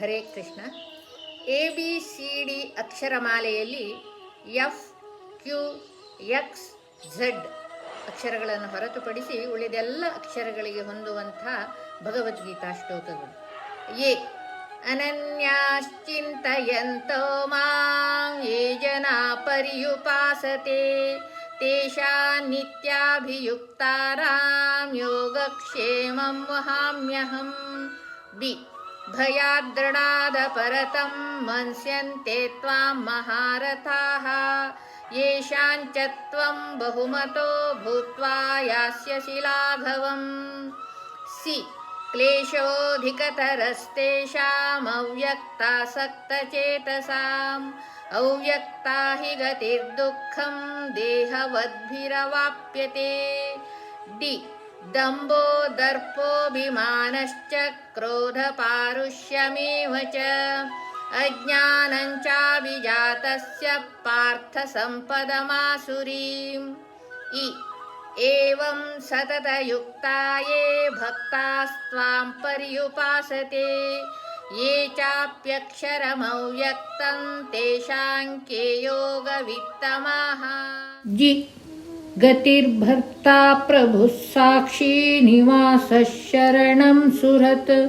Hare Krishna. A, B, C, D ಅಕ್ಷರಮಾಲೆಯಲ್ಲಿ F, Q, X, Z ಅಕ್ಷರಗಳನ್ನು ಹೊರತುಪಡಿಸಿ ಉಳಿದೆಲ್ಲ ಅಕ್ಷರಗಳಿಗೆ ಹೊಂದುವಂಥ ಭಗವದ್ಗೀತಾ ಶ್ಲೋಕಗಳು. ಎ, ಅನನ್ಯಾಶ್ಚಿಂತಯಂತೋ ಮಾಂ ಯೇ ಜನ ಪರ್ಯುಪಾಸತೆ ತೇಷಾನ್ ನಿತ್ಯಾಭಿಯುಕ್ತಾರಾಂ, ಯೋಗಕ್ಷೇಮಂ ವಹಾಮ್ಯಹಂ. ಬಿ भयाद्दृढादपरतं मन्स्यन्ते त्वां महारथाः। येषाञ्च त्वं बहुमतो भूत्वा यास्यसि लाघवम् सि क्लेशोऽधिकतरस्तेषामव्यक्तासक्तचेतसाम्। अव्यक्ता हि गतिर्दुःखं देहवद्भिरवाप्यते। डि दम्भो दर्पोऽभिमानश्च क्रोधपारुष्यमेव च। अज्ञानं चाभिजातस्य पार्थसम्पदमासुरीम्। इ एवं सततयुक्ता ये भक्तास्त्वां पर्युपासते। ये चाप्यक्षरमव्यक्तं तेषां के योगवित्तमाः। गतिर्भर्ता प्रभुः साक्षी निवासः शरणं सुहृत्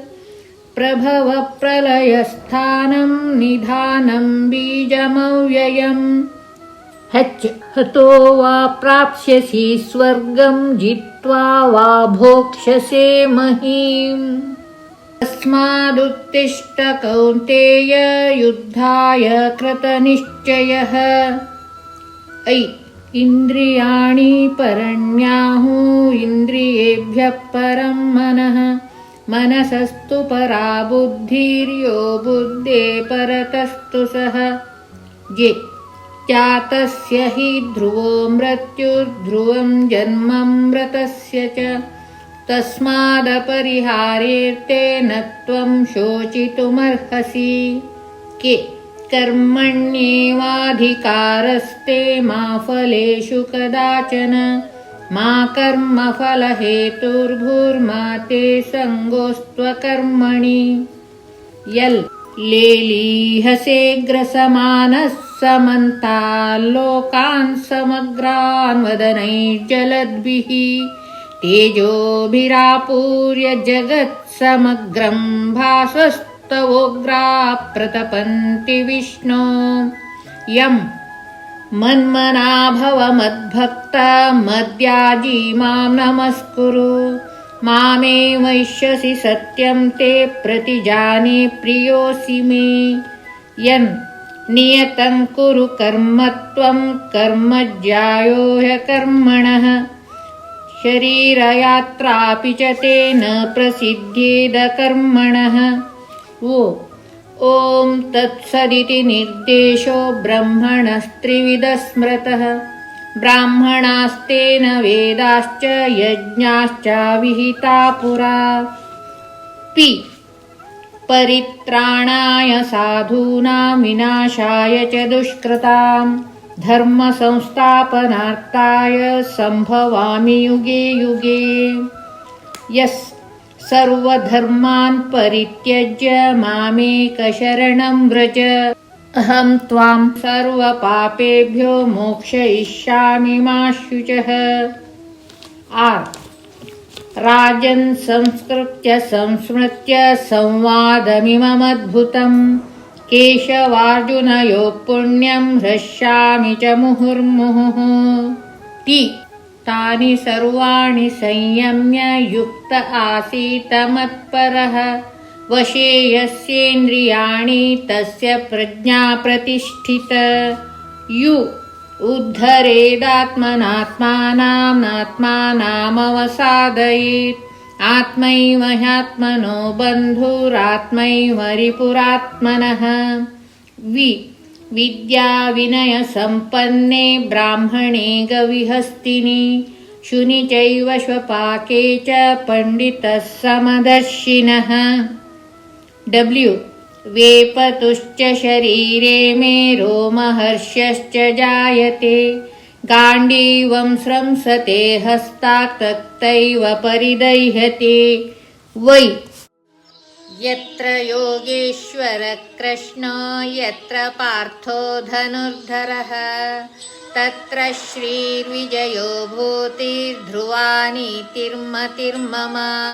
प्रभवप्रलयस्थानं निधानं बीजमव्ययम्। हच् हतो वा प्राप्स्यसि स्वर्गं जित्वा वा भोक्ष्यसे महीम् तस्मादुत्तिष्ठ कौन्तेय युद्धाय कृतनिश्चयः। ऐ इन्द्रियाणि परण्याहु इन्द्रियेभ्यः परं मनः। मनसस्तु परा बुद्धिर्यो बुद्धे परतस्तु सः। ये चातस्य हि ध्रुवो मृत्युर्ध्रुवं जन्ममृतस्य च। तस्मादपरिहारेर्ते न त्वं शोचितुमर्हसि। के कर्मण्येवाधिकारस्ते मा फलेषु कदाचन मा कर्मफलहेतुर्भुर्मा ते सङ्गोऽस्त्वकर्मणि यल् लेलीहसेऽग्रसमानः समन्ताल्लोकान् समग्रान् वदनैर्जलद्भिः तेजोभिरापूर्य जगत्समग्रं भासस्तवोग्राः प्रतपन्ति विष्णो। यम् मन्मना भव मद्भक्ता मद्याजी मां नमस्कुरु। मामे वैश्यसि सत्यं ते प्रतिजाने प्रियोऽसि मे। यन् नियतं कुरु कर्म त्वं कर्म ज्यायो ह्यकर्मणः शरीरयात्रापि च तेन प्रसिद्ध्येद वो ओ ॐ तत्सदिति निर्देशो ब्रह्मणस्त्रिविदस्मृतः ब्राह्मणास्तेन वेदाश्च यज्ञाश्च विहिता पुरा। पि। परित्राणाय साधूनां विनाशाय च दुष्कृताम् धर्मसंस्थापनार्थाय सम्भवामि युगे युगे। यस्। सर्वधर्मान् परित्यज्य मामेकशरणं व्रज। अहं त्वां सर्वपापेभ्यो मोक्षयिष्यामि मा शुचः। राजन् संस्कृत्य संस्मृत्य संवादमिममद्भुतम् केशवार्जुनयोः पुण्यं हृष्यामि च मुहुर्मुहुः। ति तानि सर्वाणि संयम्य युक्त आसीत मत्परः। वशे यस्येन्द्रियाणि तस्य प्रज्ञा प्रतिष्ठित। यु उद्धरेदात्मनात्मानामात्मानामवसादयेत् आत्मैव ह्यात्मनो बन्धुरात्मैव वि विद्याविनयसम्पन्ने ब्राह्मणे गविहस्तिनि शुनि चैव श्वपाके च पण्डितः समदर्शिनः डब्ल्यू वेपतुश्च शरीरे मे रोमहर्षश्च जायते। गाण्डीवं स्रंसते हस्ताक्तैव परिदह्यते। वै यत्र योगेश्वरः कृष्णो यत्र पार्थो धनुर्धरः तत्र श्रीर्विजयो भूतिर्ध्रुवा नीतिर्मतिर्मम